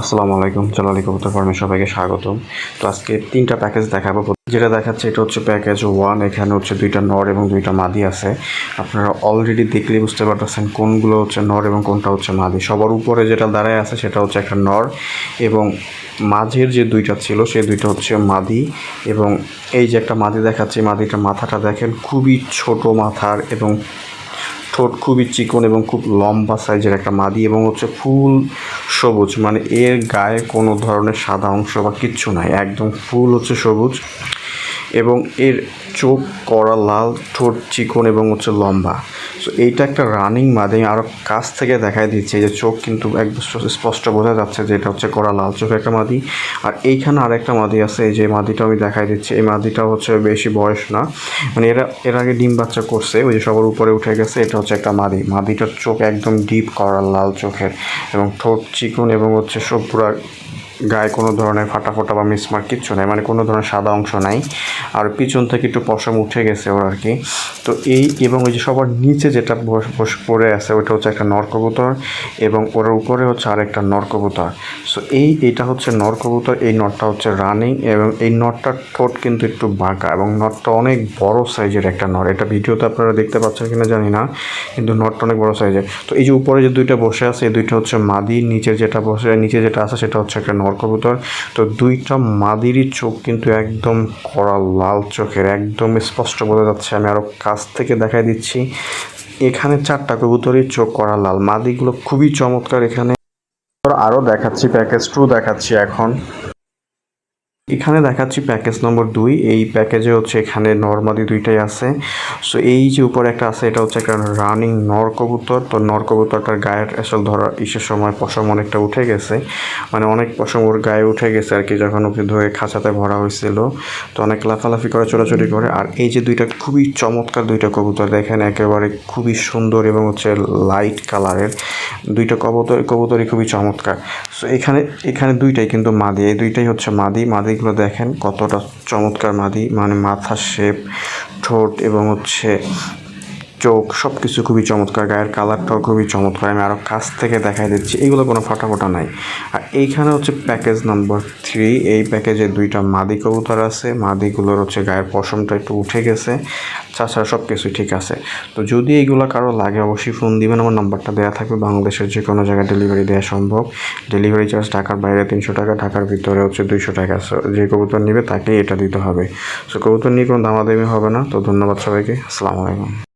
আসসালামু আলাইকুম জালালি কবুতর ফার্মে সবাইকে স্বাগতম। তো আজকে তিনটা প্যাকেজ দেখাবো। যেটা দেখাচ্ছে এটা হচ্ছে প্যাকেজ ওয়ান এখানে হচ্ছে দুইটা নর এবং দুইটা মাদি আছে। আপনারা অলরেডি দেখলে বুঝতে পারতেছেন কোনগুলো হচ্ছে নর এবং কোনটা হচ্ছে মাদি। সবার উপরে যেটা দাঁড়ায় আছে সেটা হচ্ছে একটা নর এবং মাঝের যে দুইটা ছিল, সেই দুইটা হচ্ছে মাদি এবং এই যে একটা মাদি দেখাচ্ছে মাদিটা মাথাটা দেখেন খুবই ছোট মাথার এবং ঠোঁট খুবই চিকন এবং খুব লম্বা সাইজের একটা মাদি এবং হচ্ছে ফুল সবুজ। মানে এর গায়ে কোনো ধরনের সাদা অংশ বা কিচ্ছু নাই, একদম ফুল হচ্ছে সবুজ। এবং এর চোখ কড়া লাল, ঠোঁট চিকন এবং হচ্ছে লম্বা। সো এইটা একটা রানিং মাদি আরও কাছ থেকে দেখাই দিচ্ছে। যে চোখ কিন্তু একদম স্পষ্ট বোঝা যাচ্ছে যে এটা হচ্ছে কড়া লাল চোখের একটা মাদি। আর এইখানে আর একটা মাদি আছে, এই যে মাদিটা আমি দেখাই দিচ্ছি। এই মাদিটা হচ্ছে বেশি বয়স না। মানে এরা, এর আগে ডিম বাচ্চা করছে, ওই যে সবার উপরে উঠে গেছে, এটা হচ্ছে একটা মাদি। মাদিটার চোখ একদম ডিপ করা লাল চোখের এবং ঠোঁট চিকন এবং হচ্ছে সব পুরা গায়ে কোনো ধরনের ফাটা ফোটা বা মিসমার্ক কিচ্ছু নাই মানে কোনো ধরনের সাদা অংশ নাই। আর পিছন থেকে একটু পশম উঠে গেছে ওর আর কি। তো এই এবং ওই যে সবার নিচে যেটা বস পড়ে আছে ওটা হচ্ছে একটা নরকবুতর এবং ওর উপরে হচ্ছে আরেকটা নরকবুতর। সো এই এটা হচ্ছে নরকবুতর, এই নটটা হচ্ছে রানিং এবং এই নটটার ঠোঁট কিন্তু একটু বাঁকা এবং নটটা অনেক বড় সাইজের একটা নর। এটা ভিডিওতে আপনারা দেখতে পাচ্ছেন কিনা জানি না, কিন্তু নটটা অনেক বড় সাইজের তো এই যে উপরে যে দুইটা বসে আছে, এই দুইটা হচ্ছে মাদি নিচে যেটা বসে, নিচে যেটা আছে, সেটা হচ্ছে একটা নর কবুতর। তো দুইটা মাদিরই চোখ কিন্তু একদম কড়া, লাল চোখের, একদম স্পষ্ট বোঝা যাচ্ছে। আমি আরও কাছ থেকে দেখাই দিচ্ছি। এখানে চারটা কবুতরই চোখ কড়া, লাল। মাদিগুলো খুবই চমৎকার এখানে। আরও দেখাচ্ছি প্যাকেজ টু দেখাচ্ছি এখন। এখানে দেখাচ্ছি প্যাকেজ নম্বর দুই। এই প্যাকেজে হচ্ছে এখানে নর্মাদি দুইটাই আছে। সো এই যে উপরে একটা আছে, এটা হচ্ছে একটা রানিং নর কবুতর। তো নর কবুতরটার গায়ের আসল ধরা ইসের সময় পশম অনেকটা উঠে গেছে। মানে অনেক পশম ওর গায়ে উঠে গেছে আর কি, যখন ওকে ধরে খাঁচাতে ভরা হয়েছিল। তো অনেক লাফালাফি করে, চোরাচুরি করে। আর এই যে দুইটা খুবই চমৎকার দুইটা কবুতর, দেখেন একেবারে খুবই সুন্দর এবং হচ্ছে লাইট কালারের দুইটা কবুতর, কবুতরই খুবই চমৎকার। সো এখানে এখানে দুইটাই কিন্তু মাদি। এই দুইটাই হচ্ছে মাদি। মাদি মাদিগুলো দেখেন কতটা চমৎকার মাদি মানে মাথার শেপ ঠোঁট এবং হচ্ছে চোখ সব কিছু খুবই চমৎকার, গায়ের কালারটাও খুবই চমৎকার। আমি আরও কাছ থেকে দেখাই দিচ্ছি এইগুলো কোনো ফটাফটা নাই। আর এইখানে হচ্ছে প্যাকেজ নাম্বার থ্রি এই প্যাকেজে দুইটা মাদি কবুতর আছে। মাদিগুলোর হচ্ছে গায়ের পশমটা একটু উঠে গেছে। তাছাড়া সব কিছুই ঠিক আছে। তো যদি এইগুলো কারও লাগে, অবশ্যই ফোন দিবেন। আমার নাম্বারটা দেওয়া থাকবে বাংলাদেশের যে কোনো জায়গায় ডেলিভারি দেওয়া সম্ভব। ডেলিভারি চার্জ ঢাকার বাইরে তিনশো টাকা, ঢাকার ভিতরে হচ্ছে দুইশো টাকা। যে কবুতর নেবে তাকেই এটা দিতে হবে। সো কবুতর নিয়ে কোনো দামাদামি হবে না। তো ধন্যবাদ সবাইকে। আসসালামু আলাইকুম।